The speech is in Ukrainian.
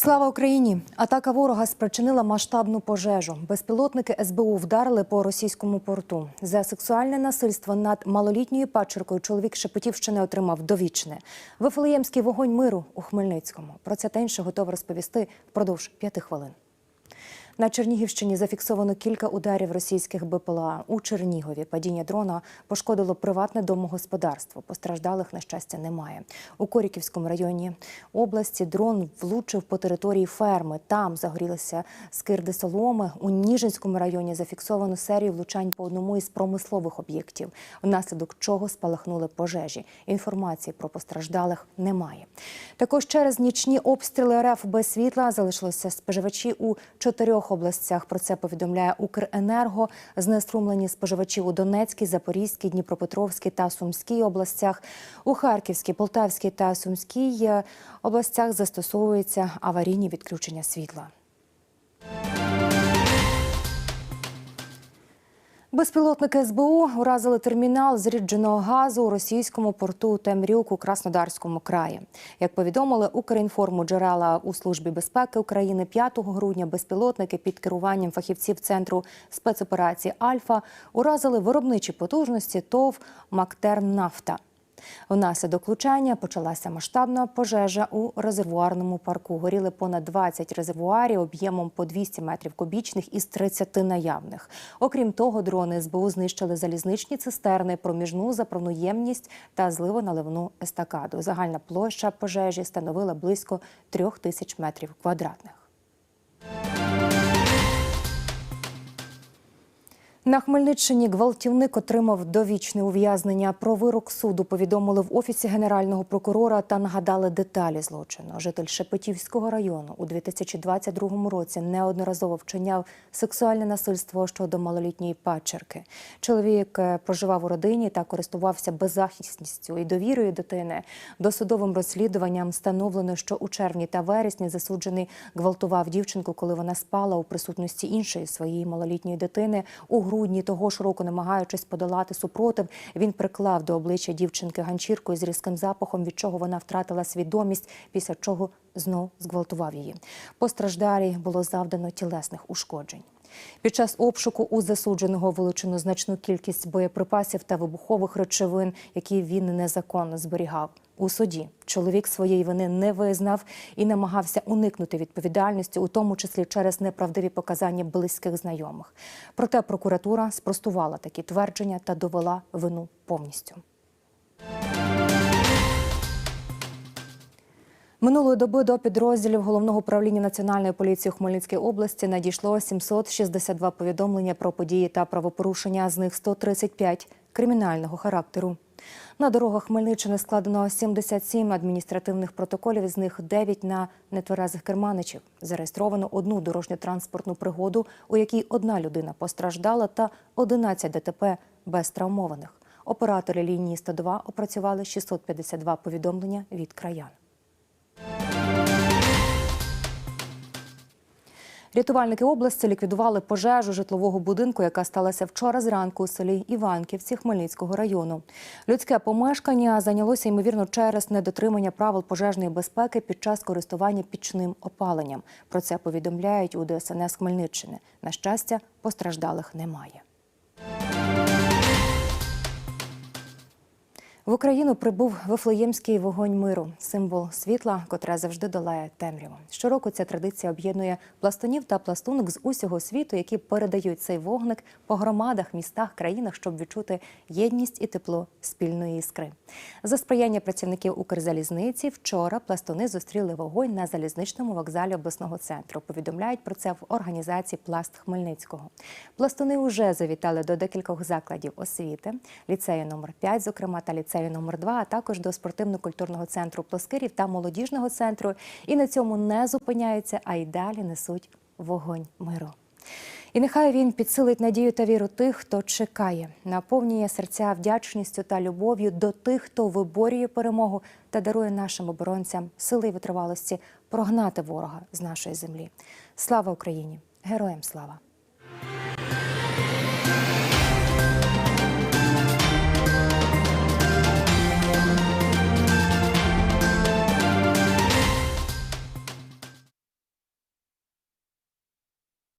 Слава Україні! Атака ворога спричинила масштабну пожежу. Безпілотники СБУ вдарили по російському порту. За сексуальне насильство над малолітньою пачеркою чоловік Шепетівщини отримав довічне. Вифлеємський вогонь миру у Хмельницькому. Про це та інше готова розповісти впродовж п'яти хвилин. На Чернігівщині зафіксовано кілька ударів російських БПЛА. У Чернігові падіння дрона пошкодило приватне домогосподарство. Постраждалих, на щастя, немає. У Коріківському районі області дрон влучив по території ферми. Там загорілися скирди соломи. У Ніжинському районі зафіксовано серію влучань по одному із промислових об'єктів, внаслідок чого спалахнули пожежі. Інформації про постраждалих немає. Також через нічні обстріли РФ без світла залишилися споживачі у чотирьох областях. Про це повідомляє Укренерго. Знеструмлені споживачі у Донецькій, Запорізькій, Дніпропетровській та Сумській областях. У Харківській, Полтавській та Сумській е, областях застосовуються аварійні відключення світла. Безпілотники СБУ уразили термінал зрідженого газу у російському порту Темрюк у Краснодарському краї. Як повідомили Українформу джерела у службі безпеки України 5 грудня безпілотники під керуванням фахівців центру спецоперації Альфа уразили виробничі потужності ТОВ Мактернафта. Внаслідок влучання почалася масштабна пожежа у резервуарному парку. Горіли понад 20 резервуарів об'ємом по 200 метрів кубічних із 30 наявних. Окрім того, дрони СБУ знищили залізничні цистерни, проміжну заправну ємність та зливоналивну естакаду. Загальна площа пожежі становила близько трьох тисяч метрів квадратних. На Хмельниччині гвалтівник отримав довічне ув'язнення. Про вирок суду повідомили в офісі генерального прокурора та нагадали деталі злочину. Житель Шепетівського району у 2022 році неодноразово вчиняв сексуальне насильство щодо малолітньої падчерки. Чоловік е, проживав у родині та користувався беззахисністю і довірою дитини. Досудовим розслідуванням встановлено, що у червні та вересні засуджений гвалтував дівчинку, коли вона спала у присутності іншої своєї малолітньої дитини. У грудні того ж року, намагаючись подолати супротив, він приклав до обличчя дівчинки ганчіркою з різким запахом, від чого вона втратила свідомість, після чого знов зґвалтував її. Постраждалій було завдано тілесних ушкоджень. Під час обшуку у засудженого вилучено значну кількість боєприпасів та вибухових речовин, які він незаконно зберігав. У суді чоловік своєї вини не визнав і намагався уникнути відповідальності, у тому числі через неправдиві показання близьких знайомих. Проте прокуратура спростувала такі твердження та довела вину повністю. Минулої доби до підрозділів головного управління національної поліції у Хмельницькій області надійшло 762 повідомлення про події та правопорушення. З них 135 кримінального характеру. На дорогах Хмельниччини складено 77 адміністративних протоколів, з них 9 на нетверезих керманичів. Зареєстровано одну дорожньо-транспортну пригоду, у якій одна людина постраждала, та 11 ДТП без травмованих. Оператори лінії 102 опрацювали 652 повідомлення від краян. Рятувальники області ліквідували пожежу житлового будинку, яка сталася вчора зранку у селі Іванківці Хмельницького району. Людське помешкання зайнялося ймовірно через недотримання правил пожежної безпеки під час користування пічним опаленням. Про це повідомляють у ДСНС Хмельниччини. На щастя, постраждалих немає. В Україну прибув Вифлеємський вогонь миру, символ світла, котре завжди долає темряву. Щороку ця традиція об'єднує пластунів та пластунок з усього світу, які передають цей вогник по громадах, містах, країнах, щоб відчути єдність і тепло спільної іскри. За сприяння працівників Укрзалізниці вчора пластуни зустріли вогонь на залізничному вокзалі обласного центру. Повідомляють про це в організації Пласт Хмельницького. Пластуни вже завітали до декількох закладів освіти, ліцею номер 5 зокрема, та ліцею номер 2 а також до спортивно-культурного центру Плоскирів та молодіжного центру. І на цьому не зупиняються, а й далі несуть вогонь миру. І нехай він підсилить надію та віру тих, хто чекає, наповнює серця вдячністю та любов'ю до тих, хто виборює перемогу та дарує нашим оборонцям сили і витривалості прогнати ворога з нашої землі. Слава Україні! Героям слава!